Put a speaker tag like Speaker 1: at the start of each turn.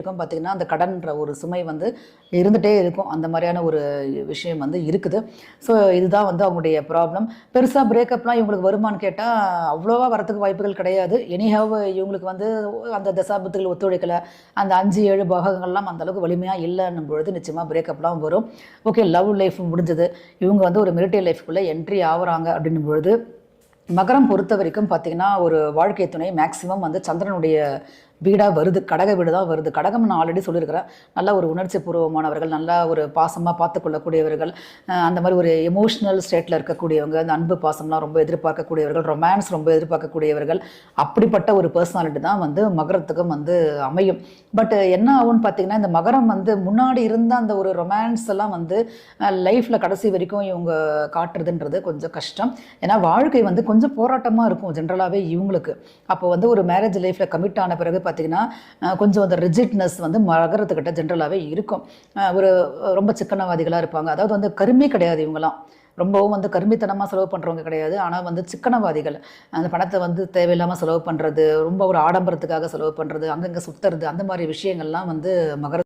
Speaker 1: இருக்கும். பார்த்தீங்கன்னா அந்த கடன்ற ஒரு சுமை வந்து இருந்துகிட்டே இருக்கும். அந்த மாதிரியான ஒரு விஷயம் வந்து இருக்குது. ஸோ இதுதான் வந்து அவங்களுடைய ப்ராப்ளம் பெருசாக பிரேக்கப்லாம் இவங்களுக்கு வருமானு கேட்டால் அவ்வளோவா வரத்துக்கு வாய்ப்புகள் கிடையாது. எனிஹாவ் இவங்களுக்கு வந்து அந்த தசாபத்துகள் ஒத்துழைக்கலை. அந்த அஞ்சு ஏழு பாகங்கள்லாம் அந்த அளவுக்கு வலிமையாக இல்லைன்னும் பொழுது நிச்சயமாக பிரேக்கப்லாம் வரும். ஓகே லவ் லைஃப் முடிஞ்சது. இவங்க வந்து ஒரு மிலிட்டரி லைஃப்குள்ளே என்ட்ரி ஆகுறாங்க அப்படின்னும் பொழுது மகரம் பொறுத்த வரைக்கும் பார்த்தீங்கன்னா ஒரு வாழ்க்கை துணை மேக்ஸிமம் வந்து சந்திரனுடைய வீடாக வருது கடக வீடு தான் வருது. கடகம் நான் ஆல்ரெடி சொல்லியிருக்கிறேன். நல்ல ஒரு உணர்ச்சி பூர்வமானவர்கள் நல்லா ஒரு பாசமாக பார்த்துக்கொள்ளக்கூடியவர்கள் அந்த மாதிரி ஒரு எமோஷ்னல் ஸ்டேட்டில் இருக்கக்கூடியவங்க அந்த அன்பு பாசம்லாம் ரொம்ப எதிர்பார்க்கக்கூடியவர்கள் ரொமான்ஸ் ரொம்ப எதிர்பார்க்கக்கூடியவர்கள் அப்படிப்பட்ட ஒரு பர்சனாலிட்டி தான் வந்து மகரத்துக்கும் வந்து அமையும். பட் என்ன ஆகும்னு பார்த்தீங்கன்னா இந்த மகரம் வந்து முன்னாடி இருந்த அந்த ஒரு ரொமான்ஸ் எல்லாம் வந்து லைஃப்பில் கடைசி வரைக்கும் இவங்க காட்டுறதுன்றது கொஞ்சம் கஷ்டம். ஏன்னா வாழ்க்கை வந்து கொஞ்சம் போராட்டமாக இருக்கும் ஜென்ரலாகவே இவங்களுக்கு. அப்போ வந்து ஒரு மேரேஜ் லைஃப்பில் கமிட் ஆன பிறகு பார்த்தீங்கன்னா கொஞ்சம் அந்த ரிஜிட்னஸ் வந்து மகரத்துக்கிட்ட ஜென்ரலாகவே இருக்கும். ஒரு ரொம்ப சிக்கனவாதிகளாக இருப்பாங்க. அதாவது வந்து கருமே கிடையாது இவங்கெல்லாம். ரொம்பவும் வந்து கருமித்தனமாக செலவு பண்ணுறவங்க கிடையாது. ஆனால் வந்து சிக்கனவாதிகள். அந்த பணத்தை வந்து தேவையில்லாமல் செலவு பண்ணுறது ரொம்ப ஒரு ஆடம்பரத்துக்காக செலவு பண்ணுறது அங்கங்கே சுற்றுறது அந்த மாதிரி விஷயங்கள்லாம் வந்து மகர